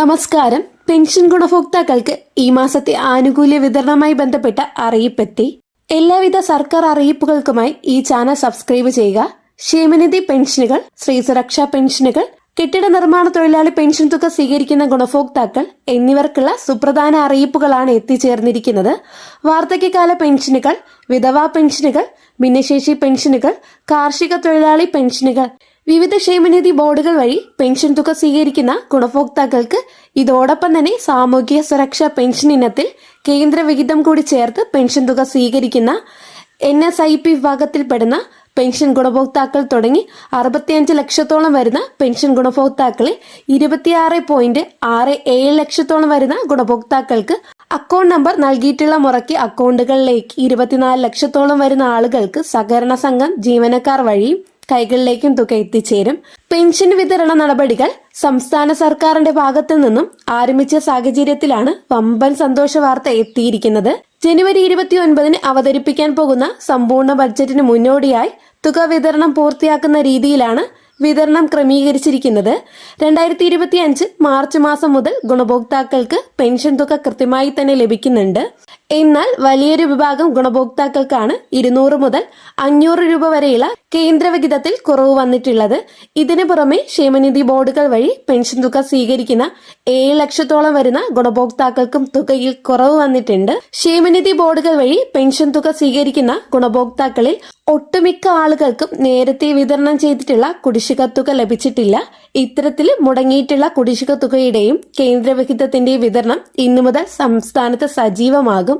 നമസ്കാരം. പെൻഷൻ ഗുണഭോക്താക്കൾക്ക് ഈ മാസത്തെ ആനുകൂല്യ വിതരണവുമായി ബന്ധപ്പെട്ട അറിയിപ്പെത്തി. എല്ലാവിധ സർക്കാർ അറിയിപ്പുകൾക്കുമായി ഈ ചാനൽ സബ്സ്ക്രൈബ് ചെയ്യുക. ക്ഷേമനിധി പെൻഷനുകൾ സ്ത്രീ സുരക്ഷാ പെൻഷനുകൾ കെട്ടിട നിർമ്മാണ തൊഴിലാളി പെൻഷൻ തുക സ്വീകരിക്കുന്ന ഗുണഭോക്താക്കൾ എന്നിവർക്കുള്ള സുപ്രധാന അറിയിപ്പുകളാണ് എത്തിച്ചേർന്നിരിക്കുന്നത്. വാർദ്ധക്യകാല പെൻഷനുകൾ വിധവാ പെൻഷനുകൾ ഭിന്നശേഷി പെൻഷനുകൾ കാർഷിക തൊഴിലാളി പെൻഷനുകൾ വിവിധ ക്ഷേമനിധി ബോർഡുകൾ വഴി പെൻഷൻ തുക സ്വീകരിക്കുന്ന ഗുണഭോക്താക്കൾക്ക് ഇതോടൊപ്പം തന്നെ സാമൂഹ്യ സുരക്ഷാ പെൻഷൻ ഇനത്തിൽ കേന്ദ്ര വിഹിതം കൂടി ചേർത്ത് പെൻഷൻ തുക സ്വീകരിക്കുന്ന എൻ എസ് ഐ പി വിഭാഗത്തിൽപ്പെടുന്ന പെൻഷൻ ഗുണഭോക്താക്കൾ തുടങ്ങി അറുപത്തിയഞ്ച് ലക്ഷത്തോളം വരുന്ന പെൻഷൻ ഗുണഭോക്താക്കളെ ഇരുപത്തിയാറ് പോയിന്റ് ആറ് ഏഴ് ലക്ഷത്തോളം വരുന്ന ഗുണഭോക്താക്കൾക്ക് അക്കൗണ്ട് നമ്പർ നൽകിയിട്ടുള്ള മുറയ്ക്ക് അക്കൗണ്ടുകളിലേക്ക് ഇരുപത്തിനാല് ലക്ഷത്തോളം വരുന്ന ആളുകൾക്ക് സഹകരണ സംഘം ജീവനക്കാർ വഴിയും കൈകളിലേക്കും തുക എത്തിച്ചേരും. പെൻഷൻ വിതരണ നടപടികൾ സംസ്ഥാന സർക്കാരിന്റെ ഭാഗത്തു നിന്നും ആരംഭിച്ച സാഹചര്യത്തിലാണ് വമ്പൻ സന്തോഷ വാർത്ത എത്തിയിരിക്കുന്നത്. ജനുവരി ഇരുപത്തിയൊൻപതിന് അവതരിപ്പിക്കാൻ പോകുന്ന സമ്പൂർണ ബഡ്ജറ്റിന് മുന്നോടിയായി തുക വിതരണം പൂർത്തിയാക്കുന്ന രീതിയിലാണ് വിതരണം ക്രമീകരിച്ചിരിക്കുന്നത്. രണ്ടായിരത്തി ഇരുപത്തി അഞ്ച് മാർച്ച് മാസം മുതൽ ഗുണഭോക്താക്കൾക്ക് പെൻഷൻ തുക കൃത്യമായി തന്നെ ലഭിക്കുന്നുണ്ട്. എന്നാൽ വലിയൊരു വിഭാഗം ഗുണഭോക്താക്കൾക്കാണ് ഇരുന്നൂറ് മുതൽ അഞ്ഞൂറ് രൂപ വരെയുള്ള കേന്ദ്രവിഹിതത്തിൽ കുറവ് വന്നിട്ടുള്ളത്. ഇതിനു പുറമെ ക്ഷേമനിധി ബോർഡുകൾ വഴി പെൻഷൻ തുക സ്വീകരിക്കുന്ന ഏഴ് ലക്ഷത്തോളം വരുന്ന ഗുണഭോക്താക്കൾക്കും തുകയിൽ കുറവ് വന്നിട്ടുണ്ട്. ക്ഷേമനിധി ബോർഡുകൾ വഴി പെൻഷൻ തുക സ്വീകരിക്കുന്ന ഗുണഭോക്താക്കളിൽ ഒട്ടുമിക്ക ആളുകൾക്കും നേരത്തെ വിതരണം ചെയ്തിട്ടുള്ള കുടിശ്ശിക തുക ലഭിച്ചിട്ടില്ല. ഇത്തരത്തിൽ മുടങ്ങിയിട്ടുള്ള കുടിശ്ശിക തുകയുടെയും കേന്ദ്രവിഹിതത്തിന്റെയും വിതരണം ഇന്നു മുതൽ സംസ്ഥാനത്ത് സജീവമാകും.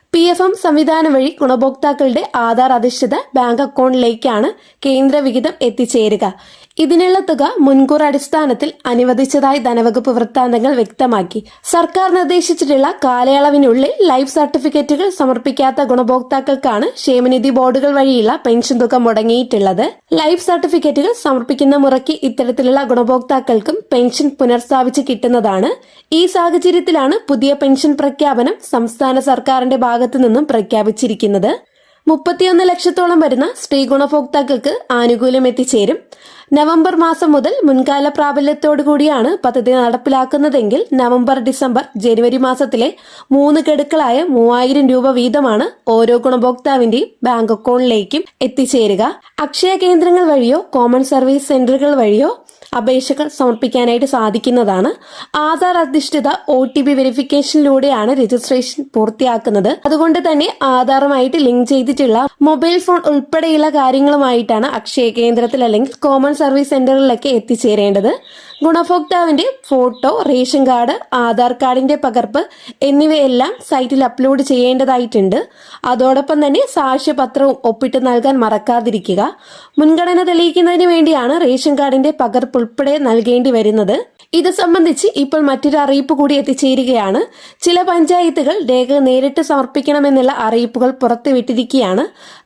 പി എഫ് എം സംവിധാനം വഴി ഗുണഭോക്താക്കളുടെ ആധാർ അധിഷ്ഠിത ബാങ്ക് അക്കൗണ്ടിലേക്കാണ് കേന്ദ്രവിഹിതം എത്തിച്ചേരുക. ഇതിനുള്ള തുക മുൻകൂർ അടിസ്ഥാനത്തിൽ അനുവദിച്ചതായി ധനവകുപ്പ് വൃത്താന്തങ്ങൾ വ്യക്തമാക്കി. സർക്കാർ നിർദ്ദേശിച്ചിട്ടുള്ള കാലയളവിനുള്ളിൽ ലൈഫ് സർട്ടിഫിക്കറ്റുകൾ സമർപ്പിക്കാത്ത ഗുണഭോക്താക്കൾക്കാണ് ക്ഷേമനിധി ബോർഡുകൾ വഴിയുള്ള പെൻഷൻ തുക മുടങ്ങിയിട്ടുള്ളത്. ലൈഫ് സർട്ടിഫിക്കറ്റുകൾ സമർപ്പിക്കുന്ന മുറയ്ക്ക് ഇത്തരത്തിലുള്ള ഗുണഭോക്താക്കൾക്കും പെൻഷൻ പുനഃസ്ഥാപിച്ച് കിട്ടുന്നതാണ്. ഈ സാഹചര്യത്തിലാണ് പുതിയ പെൻഷൻ പ്രഖ്യാപനം സംസ്ഥാന സർക്കാരിന്റെ ഭാഗത്തു നിന്നും പ്രഖ്യാപിച്ചിരിക്കുന്നത് മുപ്പത്തിയൊന്ന് ലക്ഷത്തോളം വരുന്ന സ്ത്രീ ഗുണഭോക്താക്കൾക്ക് ആനുകൂല്യം എത്തിച്ചേരും. നവംബർ മാസം മുതൽ മുൻകാല പ്രാബല്യത്തോടു കൂടിയാണ് പദ്ധതി നടപ്പിലാക്കുന്നതെങ്കിൽ നവംബർ ഡിസംബർ ജനുവരി മാസത്തിലെ മൂന്ന് ഗഡുക്കളായ മൂവായിരം രൂപ വീതമാണ് ഓരോ ഗുണഭോക്താവിന്റെയും ബാങ്ക് അക്കൗണ്ടിലേക്കും എത്തിച്ചേരുക. അക്ഷയ കേന്ദ്രങ്ങൾ വഴിയോ കോമൺ സർവീസ് സെന്ററുകൾ വഴിയോ അപേക്ഷകൾ സമർപ്പിക്കാനായിട്ട് സാധിക്കുന്നതാണ്. ആധാർ അധിഷ്ഠിത ഒ ടി പി വെരിഫിക്കേഷനിലൂടെയാണ് രജിസ്ട്രേഷൻ പൂർത്തിയാക്കുന്നത്. അതുകൊണ്ട് തന്നെ ആധാറുമായിട്ട് ലിങ്ക് ചെയ്തിട്ടുള്ള മൊബൈൽ ഫോൺ ഉൾപ്പെടെയുള്ള കാര്യങ്ങളുമായിട്ടാണ് അക്ഷയ കേന്ദ്രത്തിൽ അല്ലെങ്കിൽ കോമൺ സർവീസ് സെന്ററിലൊക്കെ എത്തിച്ചേരേണ്ടത്. ഗുണഭോക്താവിന്റെ ഫോട്ടോ റേഷൻ കാർഡ് ആധാർ കാർഡിന്റെ പകർപ്പ് എന്നിവയെല്ലാം സൈറ്റിൽ അപ്ലോഡ് ചെയ്യേണ്ടതായിട്ടുണ്ട്. അതോടൊപ്പം തന്നെ സാക്ഷ്യപത്രവും ഒപ്പിട്ട് നൽകാൻ മറക്കാതിരിക്കുക. മുൻഗണന തെളിയിക്കുന്നതിന് വേണ്ടിയാണ് റേഷൻ കാർഡിന്റെ പകർപ്പ് ഉൾപ്പെടെ നൽകേണ്ടി വരുന്നത്. ഇത് സംബന്ധിച്ച് ഇപ്പോൾ മറ്റൊരു അറിയിപ്പ് കൂടി എത്തിച്ചേരുകയാണ്. ചില പഞ്ചായത്തുകൾ രേഖ നേരിട്ട് സമർപ്പിക്കണമെന്നുള്ള അറിയിപ്പുകൾ പുറത്തുവിട്ടിരിക്കുകയാണ്.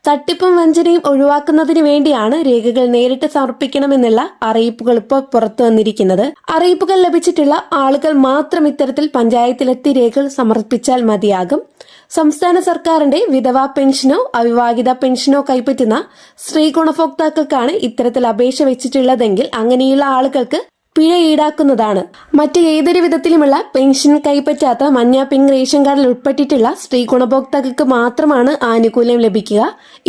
തട്ടിപ്പും വഞ്ചനയും ഒഴിവാക്കുന്നതിന് വേണ്ടിയാണ് രേഖകൾ നേരിട്ട് സമർപ്പിക്കണമെന്നുള്ള അറിയിപ്പുകൾ ഇപ്പോൾ പുറത്തു വന്നിരിക്കുന്നത്. അറിയിപ്പുകൾ ലഭിച്ചിട്ടുള്ള ആളുകൾ മാത്രം ഇത്തരത്തിൽ പഞ്ചായത്തിലെത്തി രേഖകൾ സമർപ്പിച്ചാൽ മതിയാകും. സംസ്ഥാന സർക്കാരിന്റെ വിധവാ പെൻഷനോ അവിവാഹിത പെൻഷനോ കൈപ്പറ്റുന്ന സ്ത്രീ ഗുണഭോക്താക്കൾക്കാണ് ഇത്തരത്തിൽ അപേക്ഷ വെച്ചിട്ടുള്ളതെങ്കിൽ അങ്ങനെയുള്ള ആളുകൾക്ക് പിഴ ഈടാക്കുന്നതാണ്. മറ്റ് ഏതൊരു വിധത്തിലുമുള്ള പെൻഷൻ കൈപ്പറ്റാത്ത മഞ്ഞ പിങ്ക് റേഷൻ കാർഡിൽ ഉൾപ്പെട്ടിട്ടുള്ള സ്ത്രീ ഗുണഭോക്താക്കൾക്ക് മാത്രമാണ് ആനുകൂല്യം ലഭിക്കുക.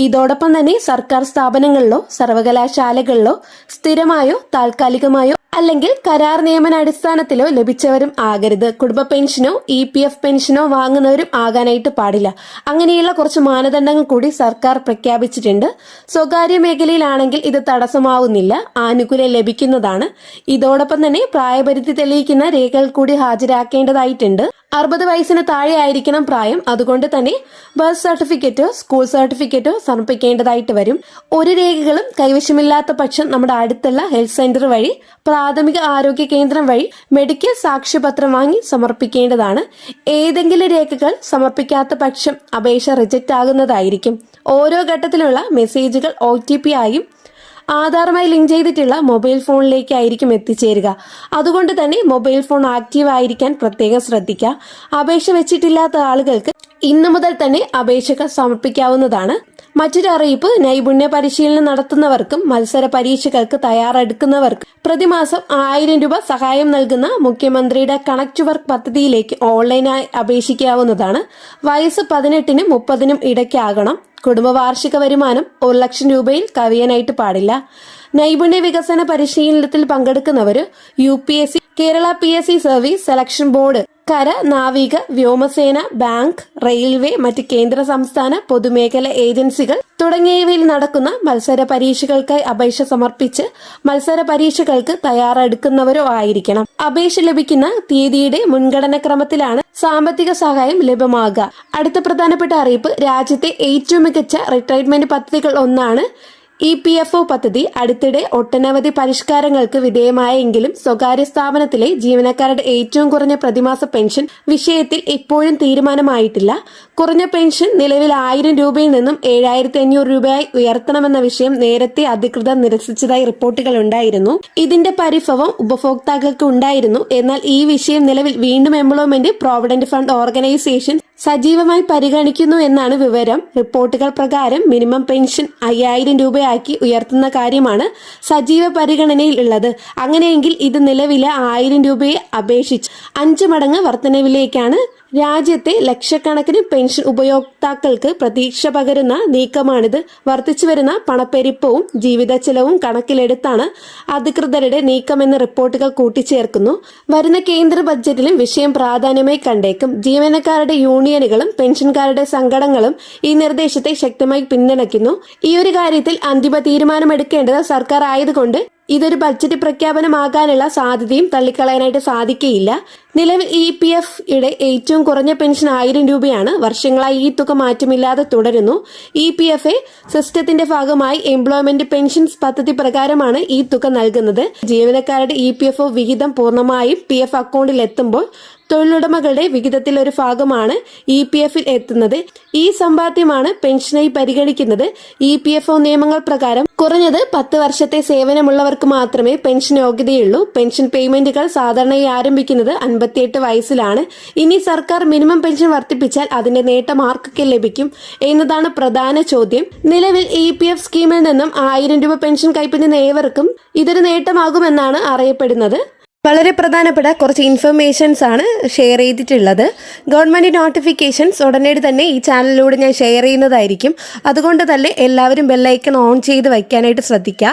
ഇതോടൊപ്പം തന്നെ സർക്കാർ സ്ഥാപനങ്ങളിലോ സർവകലാശാലകളിലോ സ്ഥിരമായോ താൽക്കാലികമായോ അല്ലെങ്കിൽ കരാർ നിയമന അടിസ്ഥാനത്തിലോ ലഭിച്ചവരും ആകരുത്. കുടുംബ പെൻഷനോ ഇ പി എഫ് പെൻഷനോ വാങ്ങുന്നവരും ആകാനായിട്ട് പാടില്ല. അങ്ങനെയുള്ള കുറച്ച് മാനദണ്ഡങ്ങൾ കൂടി സർക്കാർ പ്രഖ്യാപിച്ചിട്ടുണ്ട്. സ്വകാര്യ മേഖലയിലാണെങ്കിൽ ഇത് തടസ്സമാവുന്നില്ല. ആനുകൂല്യം ലഭിക്കുന്നതാണ്. ഇതോടൊപ്പം തന്നെ പ്രായപരിധി തെളിയിക്കുന്ന രേഖകൾ കൂടി ഹാജരാക്കേണ്ടതായിട്ടുണ്ട്. അറുപത് വയസ്സിന് താഴെ ആയിരിക്കണം പ്രായം. അതുകൊണ്ട് തന്നെ ബർത്ത് സർട്ടിഫിക്കറ്റോ സ്കൂൾ സർട്ടിഫിക്കറ്റോ സമർപ്പിക്കേണ്ടതായിട്ട് വരും. ഒരു രേഖകളും കൈവശമില്ലാത്ത പക്ഷം നമ്മുടെ അടുത്തുള്ള ഹെൽത്ത് സെന്റർ വഴി പ്രാഥമിക ആരോഗ്യ കേന്ദ്രം വഴി മെഡിക്കൽ സാക്ഷ്യപത്രം വാങ്ങി സമർപ്പിക്കേണ്ടതാണ്. ഏതെങ്കിലും രേഖകൾ സമർപ്പിക്കാത്ത പക്ഷം അപേക്ഷ റിജക്റ്റ് ആകുന്നതായിരിക്കും. ഓരോ ഘട്ടത്തിലുള്ള മെസ്സേജുകൾ ഒ ആയും ആധാറുമായി ലിങ്ക് ചെയ്തിട്ടുള്ള മൊബൈൽ ഫോണിലേക്കായിരിക്കും എത്തിച്ചേരുക. അതുകൊണ്ട് തന്നെ മൊബൈൽ ഫോൺ ആക്റ്റീവ് ആയിരിക്കാൻ പ്രത്യേകം ശ്രദ്ധിക്കുക. അപേക്ഷ വെച്ചിട്ടില്ലാത്ത ആളുകൾക്ക് ഇന്നു മുതൽ തന്നെ അപേക്ഷകൾ സമർപ്പിക്കാവുന്നതാണ്. മറ്റൊരു അറിയിപ്പ് നൈപുണ്യ പരിശീലനം നടത്തുന്നവർക്കും മത്സര പരീക്ഷകൾക്ക് തയ്യാറെടുക്കുന്നവർക്കും പ്രതിമാസം ആയിരം രൂപ സഹായം നൽകുന്ന മുഖ്യമന്ത്രിയുടെ കണക്ട് വർക്ക് പദ്ധതിയിലേക്ക് ഓൺലൈനായി അപേക്ഷിക്കാവുന്നതാണ്. വയസ്സ് പതിനെട്ടിനും മുപ്പതിനും ഇടയ്ക്കാകണം. കുടുംബ വാർഷിക വരുമാനം ഒരു ലക്ഷം രൂപയിൽ കവിയാനായിട്ട് പാടില്ല. നൈപുണ്യ വികസന പരിശീലനത്തിൽ പങ്കെടുക്കുന്നവർ U P S C Kerala P S C service selection board കര നാവിക വ്യോമസേന ബാങ്ക് റെയിൽവേ മറ്റ് കേന്ദ്ര സംസ്ഥാന പൊതുമേഖല ഏജൻസികൾ തുടങ്ങിയവയിൽ നടക്കുന്ന മത്സര പരീക്ഷകൾക്കായി അപേക്ഷ സമർപ്പിച്ച് മത്സര പരീക്ഷകൾക്ക് തയ്യാറെടുക്കുന്നവരോ ആയിരിക്കണം. അപേക്ഷ ലഭിക്കുന്ന തീയതിയുടെ മുൻഗണന ക്രമത്തിലാണ് സാമ്പത്തിക സഹായം ലഭ്യമാകുക. അടുത്ത പ്രധാനപ്പെട്ട അറിയിപ്പ് രാജ്യത്തെ ഏറ്റവും മികച്ച റിട്ടയർമെന്റ് പദ്ധതികൾ ഒന്നാണ് ഇ പി എഫ് ഒ പദ്ധതി അടുത്തിടെ ഒട്ടനവധി പരിഷ്കാരങ്ങൾക്ക് വിധേയമായെങ്കിലും സ്വകാര്യ സ്ഥാപനത്തിലെ ജീവനക്കാരുടെ ഏറ്റവും കുറഞ്ഞ പ്രതിമാസ പെൻഷൻ വിഷയത്തിൽ ഇപ്പോഴും തീരുമാനമായിട്ടില്ല. കുറഞ്ഞ പെൻഷൻ നിലവിൽ ആയിരം രൂപയിൽ നിന്നും ഏഴായിരത്തി അഞ്ഞൂറ് രൂപയായി ഉയർത്തണമെന്ന വിഷയം നേരത്തെ അധികൃതർ നിരസിച്ചതായി റിപ്പോർട്ടുകൾ ഉണ്ടായിരുന്നു. ഇതിന്റെ പരിഭവം ഉപഭോക്താക്കൾക്ക് ഉണ്ടായിരുന്നു. എന്നാൽ ഈ വിഷയം നിലവിൽ വീണ്ടും എംപ്ലോയ്മെന്റ് പ്രോവിഡന്റ് ഫണ്ട് ഓർഗനൈസേഷൻ സജീവമായി പരിഗണിക്കുന്നു എന്നാണ് വിവരം. റിപ്പോർട്ടുകൾ പ്രകാരം മിനിമം പെൻഷൻ അയ്യായിരം രൂപയാക്കി ഉയർത്തുന്ന കാര്യമാണ് സജീവ പരിഗണനയിൽ ഉള്ളത്. അങ്ങനെയെങ്കിൽ ഇത് നിലവിലെ ആയിരം രൂപയെ അപേക്ഷിച്ച് അഞ്ച് മടങ്ങ് വർധനവിലേക്കാണ് രാജ്യത്തെ ലക്ഷക്കണക്കിന് പെൻഷൻ ഉപയോക്താക്കൾക്ക് പ്രതീക്ഷ പകരുന്ന നീക്കമാണിത്. വർദ്ധിച്ചു വരുന്ന പണപ്പെരുപ്പവും ജീവിത ചെലവും കണക്കിലെടുത്താണ് അധികൃതരുടെ നീക്കമെന്ന് റിപ്പോർട്ടുകൾ കൂട്ടിച്ചേർക്കുന്നു. വരുന്ന കേന്ദ്ര ബജറ്റിലും വിഷയം പ്രാധാന്യമായി കണ്ടേക്കും. ജീവനക്കാരുടെ യൂണിയനുകളും പെൻഷൻകാരുടെ സംഘടനകളും ഈ നിർദ്ദേശത്തെ ശക്തമായി പിന്തുണയ്ക്കുന്നു. ഈ ഒരു കാര്യത്തിൽ അന്തിമ തീരുമാനമെടുക്കേണ്ടത് സർക്കാർ ആയതുകൊണ്ട് ഇതൊരു ബഡ്ജറ്റ് പ്രഖ്യാപനമാകാനുള്ള സാധ്യതയും തള്ളിക്കളയാനായിട്ട് സാധിക്കുകയില്ല നിലവിൽ ഇ പി എഫ് യുടെ ഏറ്റവും കുറഞ്ഞ പെൻഷൻ ആയിരം രൂപയാണ് വർഷങ്ങളായി ഈ തുക മാറ്റമില്ലാതെ തുടരുന്നു. ഇ പി എഫ് എ സിസ്റ്റത്തിന്റെ ഭാഗമായി എംപ്ലോയ്മെന്റ് പെൻഷൻസ് പദ്ധതി പ്രകാരമാണ് ഈ തുക നൽകുന്നത്. ജീവനക്കാരുടെ ഇ പി എഫ് ഒ വിഹിതം പൂർണമായും പി എഫ് അക്കൗണ്ടിൽ എത്തുമ്പോൾ തൊഴിലുടമകളുടെ വിഹിതത്തിൽ ഒരു ഭാഗമാണ് ഇ പി എഫിൽ എത്തുന്നത്. ഈ സമ്പാദ്യമാണ് പെൻഷനായി പരിഗണിക്കുന്നത്. ഇ പി എഫ് ഒ നിയമങ്ങൾ പ്രകാരം കുറഞ്ഞത് പത്ത് വർഷത്തെ സേവനമുള്ളവർക്ക് മാത്രമേ പെൻഷൻ യോഗ്യതയുള്ളൂ. പെൻഷൻ പേയ്മെന്റുകൾ സാധാരണയായി ആരംഭിക്കുന്നത് അൻപത്തിയെട്ട് വയസ്സിലാണ്. ഇനി സർക്കാർ മിനിമം പെൻഷൻ വർദ്ധിപ്പിച്ചാൽ അതിന്റെ നേട്ടം ആർക്കൊക്കെ ലഭിക്കും എന്നതാണ് പ്രധാന ചോദ്യം. നിലവിൽ ഇ പി എഫ് സ്കീമിൽ നിന്നും ആയിരം രൂപ പെൻഷൻ കൈപ്പറ്റുന്ന ഏവർക്കും ഇതൊരു നേട്ടമാകുമെന്നാണ് അറിയപ്പെടുന്നത്. വളരെ പ്രധാനപ്പെട്ട കുറച്ച് ഇൻഫർമേഷൻസ് ആണ് ഷെയർ ചെയ്തിട്ടുള്ളത്. ഗവൺമെന്റ് നോട്ടിഫിക്കേഷൻസ് ഉടനെ തന്നെ ഈ ചാനലിലൂടെ ഞാൻ ഷെയർ ചെയ്യുന്നതായിരിക്കും. അതുകൊണ്ട് തന്നെ എല്ലാവരും ബെല്ലൈക്കൺ ഓൺ ചെയ്ത് വയ്ക്കാനായിട്ട് ശ്രദ്ധിക്കുക.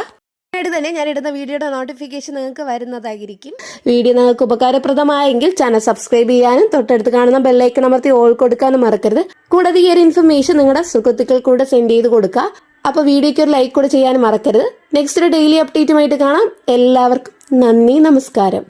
ആയിട്ട് തന്നെ ഞാൻ ഇടുന്ന വീഡിയോയുടെ നോട്ടിഫിക്കേഷൻ നിങ്ങൾക്ക് വരുന്നതായിരിക്കും. വീഡിയോ നിങ്ങൾക്ക് ഉപകാരപ്രദമായെങ്കിൽ ചാനൽ സബ്സ്ക്രൈബ് ചെയ്യാനും തൊട്ടടുത്ത് കാണുന്ന ബെല്ലൈക്കൺ അമർത്തി ഓൾ കൊടുക്കാനും മറക്കരുത്. കൂടാതെ ഈ ഒരു ഇൻഫർമേഷൻ നിങ്ങളുടെ സുഹൃത്തുക്കൾ കൂടെ സെൻഡ് ചെയ്ത് കൊടുക്കുക. അപ്പോൾ വീഡിയോയ്ക്ക് ഒരു ലൈക്ക് കൂടെ ചെയ്യാനും മറക്കരുത്. നെക്സ്റ്റ് ഒരു ഡെയിലി അപ്ഡേറ്റുമായിട്ട് കാണാം. എല്ലാവർക്കും നന്ദി നമസ്കാരം.